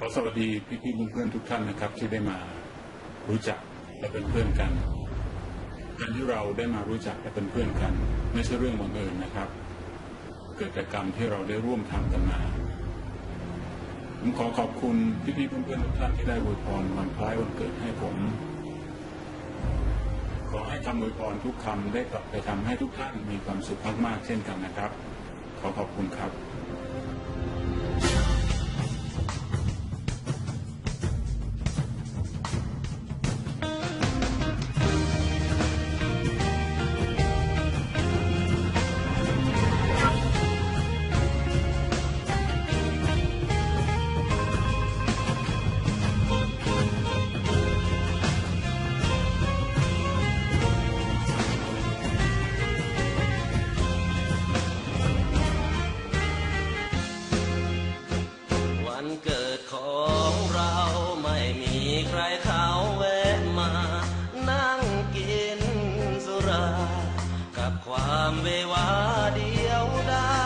ขอสวัสดีพี่ๆเพื่อนๆทุกท่านนะครับ ที่ได้มารู้จักและเป็นเพื่อนกันการที่เราได้มารู้จักและเป็นเพื่อนกัน ไม่ใช่เรื่องบังเอิญนะครับ เกิดจากกรรมที่เราได้ร่วมทำกันมาผมขอขอบคุณพี่ๆเพื่อนๆทุกท่านที่ได้อวยพรวันคล้ายวันเกิดให้ผม ขอให้คำอวยพรทุกคำได้กลับไปทำให้ทุกท่านมีความสุขมากๆเช่นกันนะครับ ขอขอบคุณครับามเววาเดียวได้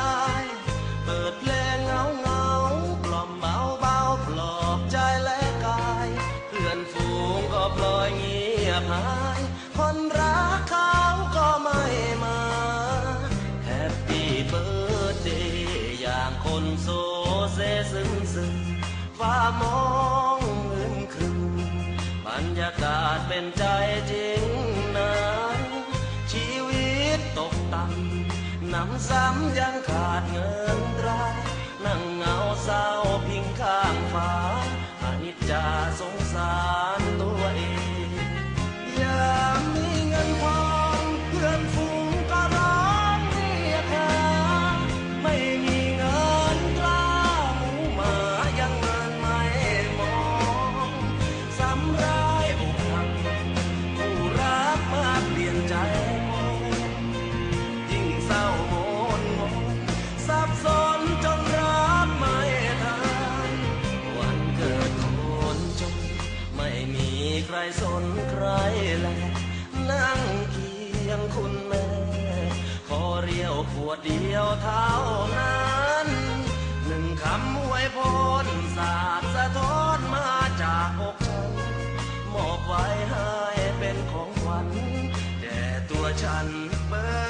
เปิดเพลงเงาเงาๆกล่อมเบาเบาปลอบใจและกาย เพื่อนฝูงก็ปล่อยเงียบหาย คนรักเขาก็ไม่มาแฮปปี้เบิร์ดเดย์อย่างคนโซเซซึมซึมฟ้ามองอึมครึมบรรยากาศเป็นใจจริง น้ำซ้ำยังขาดเงินตรายนั่งเงาเศร้า สนใครแลนั่งเคียงคุณแม่ ขอเรียวขวดเดียวเท่านั้น หนึ่งคำอวยพรสาดสะท้อนมาจากอกฉัน มอบไว้ให้เป็นของขวัญแต่ตัวฉันเบอร์